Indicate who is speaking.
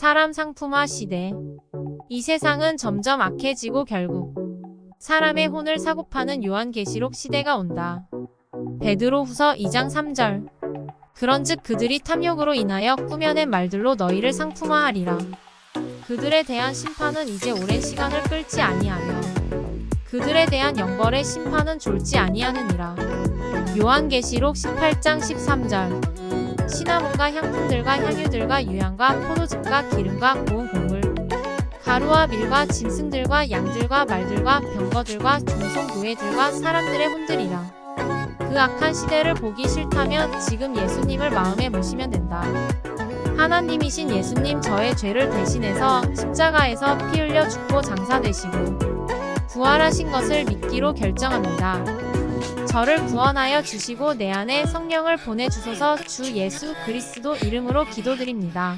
Speaker 1: 사람 상품화 시대. 이 세상은 점점 악해지고 결국 사람의 혼을 사고 파는 요한계시록 시대가 온다. 베드로 후서 2장 3절. 그런즉 그들이 탐욕으로 인하여 꾸며낸 말들로 너희를 상품화하리라. 그들에 대한 심판은 이제 오랜 시간을 끌지 아니하며 그들에 대한 영벌의 심판은 졸지 아니하느니라. 요한계시록 18장 13절. 시나몬과 향품들과 향유들과 유향과 포도즙과 기름과 고운 곡물 가루와 밀과 짐승들과 양들과 말들과 병거들과 종속 노예들과 사람들의 혼들이라. 그 악한 시대를 보기 싫다면 지금 예수님을 마음에 모시면 된다. 하나님이신 예수님 저의 죄를 대신해서 십자가에서 피 흘려 죽고 장사되시고 부활하신 것을 믿기로 결정합니다. 저를 구원하여 주시고 내 안에 성령을 보내주소서 주 예수 그리스도 이름으로 기도드립니다.